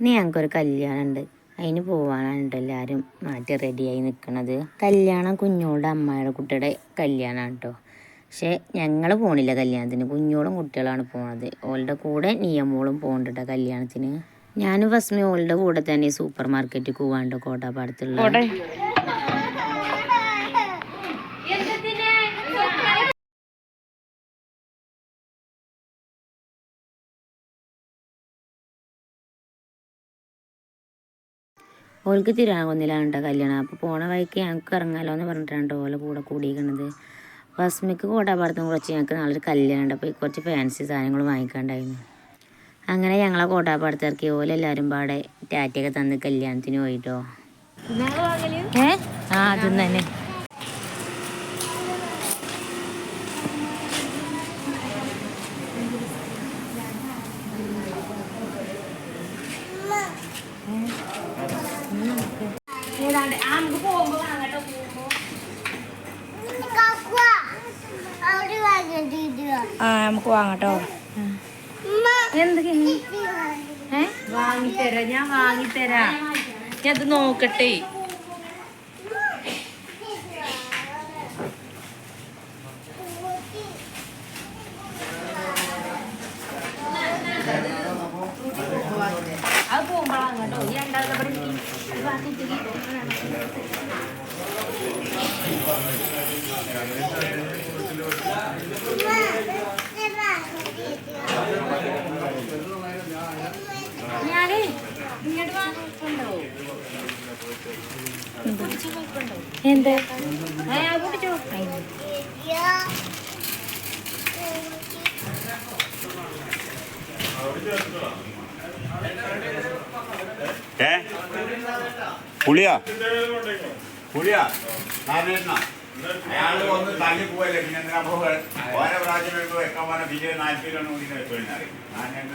ഇനി ഞങ്ങൾക്കൊരു കല്യാണം ഉണ്ട് അതിന് പോവാനുണ്ട് എല്ലാവരും മാറ്റി റെഡിയായി നിൽക്കണത് കല്യാണം കുഞ്ഞോളുടെ അമ്മയുടെ കുട്ടിയുടെ കല്യാണമാണ് കേട്ടോ പക്ഷേ ഞങ്ങൾ പോണില്ല കല്യാണത്തിന്. കുഞ്ഞോളും കുട്ടികളാണ് പോണത്. ഓളുടെ കൂടെ നിയമോളും പോകണ്ടട്ടോ കല്യാണത്തിന്. ഞാനും ഫസ്മി ഓളുടെ കൂടെ തന്നെ സൂപ്പർ മാർക്കറ്റിൽ പോവാണ്ട് കോട്ടാപ്പാടത്തുള്ള ഓൾക്ക് തിരുവാങ്കുന്നിലാണ് കേട്ടോ കല്യാണം. അപ്പോൾ പോണ വഴിക്ക് ഞങ്ങൾക്ക് ഇറങ്ങാലോ എന്ന് പറഞ്ഞിട്ടാണ് ട്ടോ ഓലെ കൂടെ കൂടിയിരിക്കണത്. ഫസ്മിക്ക് കോട്ടാപ്പാടത്തും കുറച്ച് ഞങ്ങൾക്ക് നാളെ കല്യാണം ഉണ്ട് അപ്പോൾ കുറച്ച് ഫാൻസി സാധനങ്ങൾ വാങ്ങിക്കാണ്ടായിരുന്നു. അങ്ങനെ ഞങ്ങളെ കോട്ടാപ്പാടത്ത് ഇറക്കി. ഓലെല്ലാവരും പാടെ ടാറ്റയൊക്കെ തന്ന് കല്യാണത്തിന് പോയിട്ടോ. ഏ? ആ അതും തന്നെ. ആ നമുക്ക് വാങ്ങട്ടോ. വാങ്ങിത്തരാ. ഞാൻ വാങ്ങിത്തരാ. ഞാൻ അത് നോക്കട്ടെ അത് പോകുമ്പോഴാണ് കേട്ടോ ഈ രണ്ടാമത്തെ ഇവിടെ ഇരിക്ക്. ഞാനേ ഇങ്ങോട്ട് വാങ്ങിട്ടുണ്ടോ എന്ത്? ആ കുട്ടിച്ചോ ഏ? പുളിയാ? പുളിയാ? നാരായണ അയാൾ വന്ന് തള്ളി പോവല്ലേ പിന്നെ എന്തിനാ പോവുക? ഓരോ പ്രാവശ്യം വെക്കാൻ പറഞ്ഞ വിജയ നാൽപ്പത് രൂപ കൂടി നാരായണ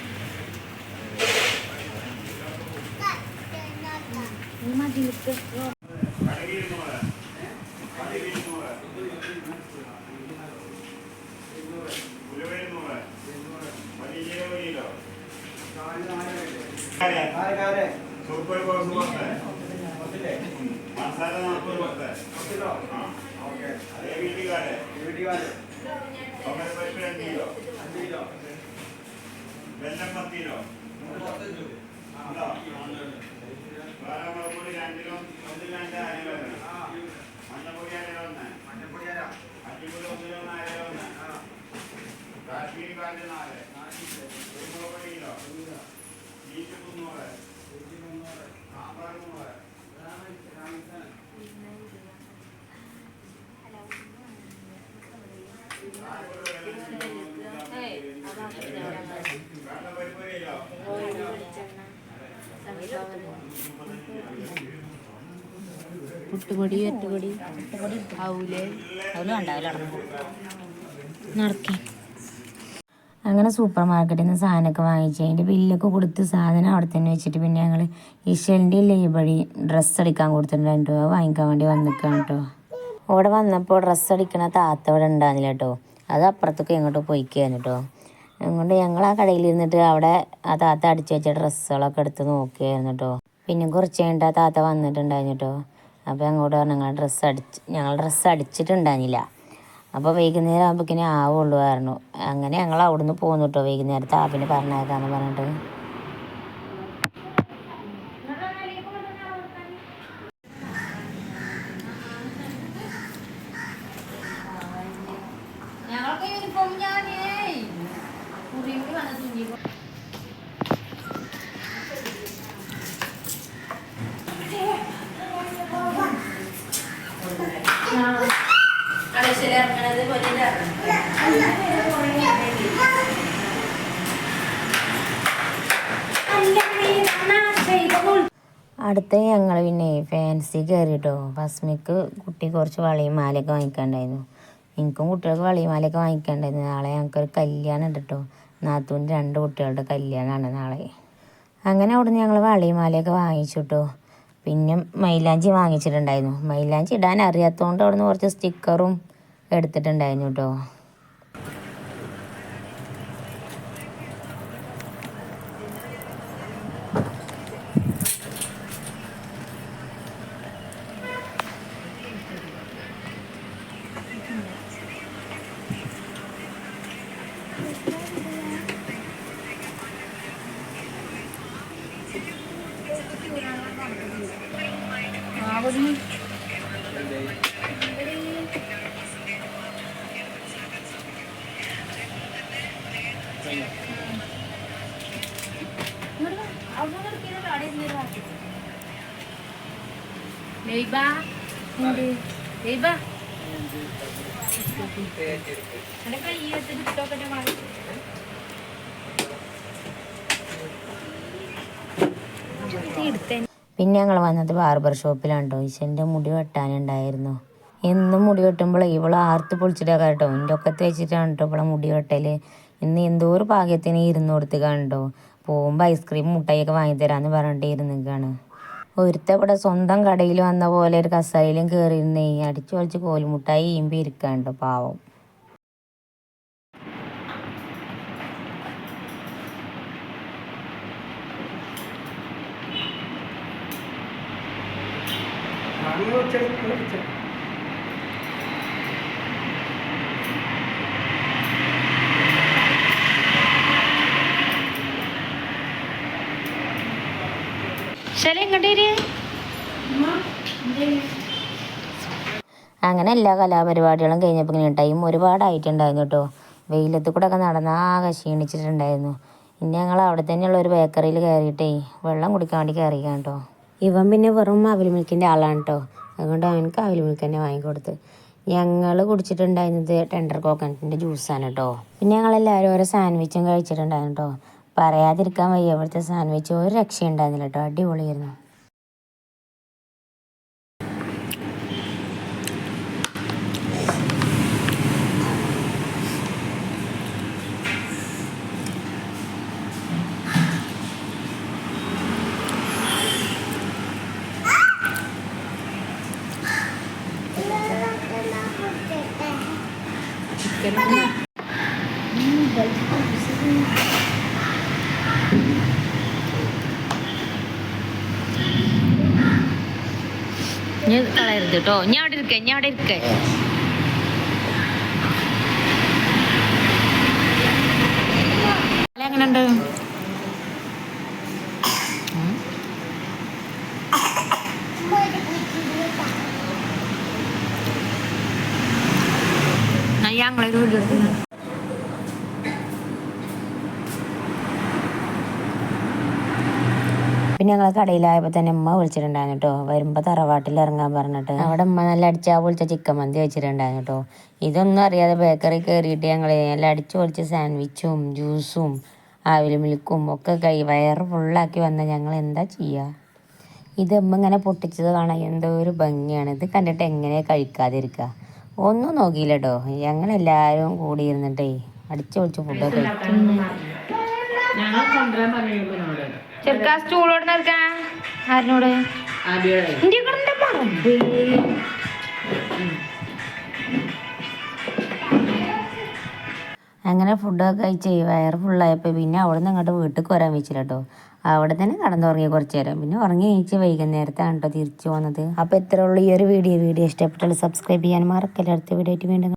ഒമ്പതാണ് സൂപ്പർ ബോക്സ് പത്ത് മസാല നാൽപ്പത് പത്ത് അതേ വീട്ടുകാരെ പൈപ്പ് രണ്ട് കിലോ വെല്ലം പത്ത് കിലോ ഉണ്ടോ കിലോ ഒന്നിൽ രണ്ട് അര കിലോ ഒന്ന് മഞ്ഞപ്പൊടി അര അരിപ്പൊടി ഒന്ന് കിലോ ഒന്ന് അര കിലോ ഒന്ന് കാശ്മീരി കാറ്റ് നാല് കുരുമുളക് കിലോ ബീഫ് മുന്നൂറ് സാമ്പാർ നൂറ് വെള്ളം പരിപ്പ് കിലോ പുട്ടുപൊടി എട്ടുപൊടി ആവൂലേ? അതൊന്നും ഉണ്ടാവില്ല നടക്കി. അങ്ങനെ സൂപ്പർ മാർക്കറ്റിൽ നിന്ന് സാധനമൊക്കെ വാങ്ങിച്ച് അതിന്റെ ബില്ലൊക്കെ കൊടുത്ത് സാധനം അവിടെ തന്നെ വെച്ചിട്ട് പിന്നെ ഞങ്ങൾ ഇഷലിന്റെ ലേബടി ഡ്രസ്സ് അടിക്കാൻ കൊടുത്തിട്ടുണ്ടായിരുന്നു കേട്ടോ. വാങ്ങിക്കാൻ വേണ്ടി വന്നിക്കാണ് കേട്ടോ. അവിടെ വന്നപ്പോൾ ഡ്രസ്സ് അടിക്കണ താത്ത ഇവിടെ ഉണ്ടായിരുന്നില്ല കേട്ടോ. അത് അപ്പുറത്തൊക്കെ ഇങ്ങോട്ട് പോയിക്കുകയാണ് കേട്ടോ. അതുകൊണ്ട് ഞങ്ങൾ ആ കടയിൽ ഇരുന്നിട്ട് അവിടെ ആ താത്ത അടിച്ചു വെച്ച ഡ്രസ്സുകളൊക്കെ എടുത്ത് നോക്കിയായിരുന്നു കേട്ടോ. പിന്നെ കുറച്ച് കഴിഞ്ഞിട്ട് ആ താത്ത വന്നിട്ടുണ്ടായിരുന്നു കേട്ടോ. അപ്പോൾ അങ്ങോട്ട് പറഞ്ഞു ഞങ്ങൾ ഡ്രസ്സ് അടിച്ച് ഞങ്ങൾ ഡ്രസ്സ് അടിച്ചിട്ടുണ്ടായിരുന്നില്ല. അപ്പോൾ വൈകുന്നേരം ആകുമ്പോഴേക്കിനെ ആവുള്ളൂ പറഞ്ഞു. അങ്ങനെ ഞങ്ങൾ അവിടുന്ന് പോന്നു കേട്ടോ വൈകുന്നേരത്തെ. ആപ്പിന് പറഞ്ഞേക്കാന്ന് പറഞ്ഞിട്ട് ഞങ്ങൾക്ക് യൂണിഫോം ഞാനേ കുറിയൂടി വന്ന തുന്നി കടശ്ശേരി ഇറങ്ങണത് പോലെ അടുത്ത ഞങ്ങൾ പിന്നെ ഫാൻസി കയറിട്ടോ ഫസ്മിക്ക് കുട്ടി കുറച്ച് വളയും മാലയൊക്കെ വാങ്ങിക്കണ്ടായിരുന്നു. എനിക്കും കുട്ടികൾക്ക് വളയും മാലയൊക്കെ വാങ്ങിക്കണ്ടായിരുന്നു. നാളെ ഞങ്ങൾക്കൊരു കല്യാണം ഉണ്ട് കേട്ടോ നാത്തൂന്റെ രണ്ട് കുട്ടികളുടെ കല്യാണമാണ് നാളെ. അങ്ങനെ അവിടുന്ന് ഞങ്ങൾ വളയും മാലയൊക്കെ വാങ്ങിച്ചു കേട്ടോ പിന്നെ മൈലാഞ്ചി വാങ്ങിച്ചിട്ടുണ്ടായിരുന്നു. മൈലാഞ്ചി ഇടാൻ അറിയാത്തതുകൊണ്ട് അവിടുന്ന് കുറച്ച് സ്റ്റിക്കറും എടുത്തിട്ടുണ്ടായിരുന്നു കേട്ടോ ലൈബ എന്ത് ലൈബ എന്റെ കൈ എടുത്തിട്ട് ഇട്ടോക്കട്ടെ മാറി എടുത്തേ. പിന്നെ ഞങ്ങൾ വന്നത് ബാർബർ ഷോപ്പിലാണ് കേട്ടോ ഈശന്റെ മുടി വെട്ടാനുണ്ടായിരുന്നു. എന്നും മുടി വെട്ടുമ്പോൾ ഇവൾ ആർത്ത് പൊളിച്ചിട്ടാ കേട്ടോ. എന്റെ ഒക്കെ വെച്ചിട്ടാണ് കേട്ടോ ഇവളെ മുടി വെട്ടൽ ഇന്ന് എന്തോ ഒരു ഭാഗ്യത്തിന് ഇരുന്ന് കൊടുത്ത് കണ്ടോ. പോകുമ്പോൾ ഐസ്ക്രീം മുട്ടായിയൊക്കെ വാങ്ങി തരാമെന്ന് പറഞ്ഞിട്ട് ഇരുന്നിക്കാണ് ഒരുത്ത ഇവിടെ സ്വന്തം കടയിൽ വന്ന പോലെ ഒരു കസാലയിലും കയറിയിരുന്നേ അടിച്ചു വലിച്ച് കോലുമുട്ടായി ഈമ്പി ഇരിക്കാണ്ടോ പാവം. വരിക അങ്ങനെ എല്ലാ കലാപരിപാടികളും കഴിഞ്ഞപ്പോൾ ഇങ്ങനെ ടൈം ഒരുപാടായിട്ടുണ്ടായിരുന്നു കേട്ടോ. വെയിലത്ത് കൂടെ ഒക്കെ നടന്ന് ആകെ ക്ഷീണിച്ചിട്ടുണ്ടായിരുന്നു. ഇനി ഞങ്ങൾ അവിടെ തന്നെയുള്ള ഒരു ബേക്കറിയിൽ കയറിയിട്ടേ വെള്ളം കുടിക്കാൻ വേണ്ടി കയറിയാണ് കേട്ടോ. ഇവൻ പിന്നെ വെറും അവൽ മിൽക്കിന്റെ ആളാണ് കേട്ടോ അതുകൊണ്ട് അവനക്ക് അവൽ മിൽക്ക് തന്നെ വാങ്ങിക്കൊടുത്ത് ഞങ്ങൾ കുടിച്ചിട്ടുണ്ടായിരുന്നത് ടെൻഡർ കോക്കനട്ടിന്റെ ജ്യൂസാണ് കേട്ടോ പിന്നെ ഞങ്ങളെല്ലാവരും ഓരോ സാൻഡ്വിച്ചും കഴിച്ചിട്ടുണ്ടായിരുന്നു കേട്ടോ പറയാതിരിക്കാൻ വയ്യ ഇവിടുത്തെ സാൻഡ്വിച്ച് ഒരു രക്ഷയുണ്ടായിരുന്നില്ല കേട്ടോ അടിപൊളിയായിരുന്നു. കളയരുത് കേട്ടോ. ഞാൻ അവിടെ ഇരിക്കേ ഞാൻ അവിടെ ഇരിക്കേ. എങ്ങനെയുണ്ട്? ഞങ്ങളൊരു വീഡിയോ എടുക്കുന്നു പിന്നെ ഞങ്ങൾ കടയിലായപ്പോൾ തന്നെ ഉമ്മ വിളിച്ചിട്ടുണ്ടായിരുന്നു കേട്ടോ വരുമ്പോൾ തറവാട്ടിൽ ഇറങ്ങാൻ പറഞ്ഞിട്ട്. അവിടെ ഉമ്മ നല്ല അടിച്ചാ പൊളിച്ച ചിക്കൻ മന്തി വെച്ചിട്ടുണ്ടായിരുന്നു കേട്ടോ ഇതൊന്നും അറിയാതെ ബേക്കറി കയറിയിട്ട് ഞങ്ങൾ നല്ല അടിച്ചു പൊളിച്ച സാൻഡ്വിച്ചും ജ്യൂസും ആവിൽ മിൽക്കും ഒക്കെ കൈ വയറ് ഫുള്ളാക്കി വന്ന ഞങ്ങൾ എന്താ ചെയ്യുക ഇത് ഉമ്മ ഇങ്ങനെ പൊട്ടിച്ചത് കാണാൻ എന്തോ ഒരു ഭംഗിയാണ്. ഇത് കണ്ടിട്ട് എങ്ങനെ കഴിക്കാതിരിക്കുക ഒന്നും നോക്കിയില്ല കേട്ടോ ഞങ്ങളെല്ലാവരും കൂടി ഇരുന്നിട്ടേ അടിച്ചു പൊളിച്ച് ഫുഡൊക്കെ ചെറുക്കാ സ്റ്റൂളോട് നിൽക്കാൻ ആരിനോട്? പറമ്പ് അങ്ങനെ ഫുഡൊക്കെ കഴിച്ച് വയറ് ഫുള്ളായപ്പോൾ പിന്നെ അവിടെ നിന്ന് അങ്ങോട്ട് വീട്ടിൽ വരാൻ വെച്ചില്ല കേട്ടോ. അവിടെ തന്നെ കടന്നുറങ്ങി കുറച്ച് നേരം. പിന്നെ ഉറങ്ങി കഴിച്ച് വൈകുന്നേരത്താണ് കേട്ടോ തിരിച്ചു പോകുന്നത് അപ്പോൾ ഇത്രയുള്ള ഈ ഒരു വീഡിയോ. വീഡിയോ ഇഷ്ടപ്പെട്ടാൽ സബ്സ്ക്രൈബ് ചെയ്യാൻ മറക്കല്ല. അടുത്ത വീഡിയോ ആയിട്ട് വീണ്ടും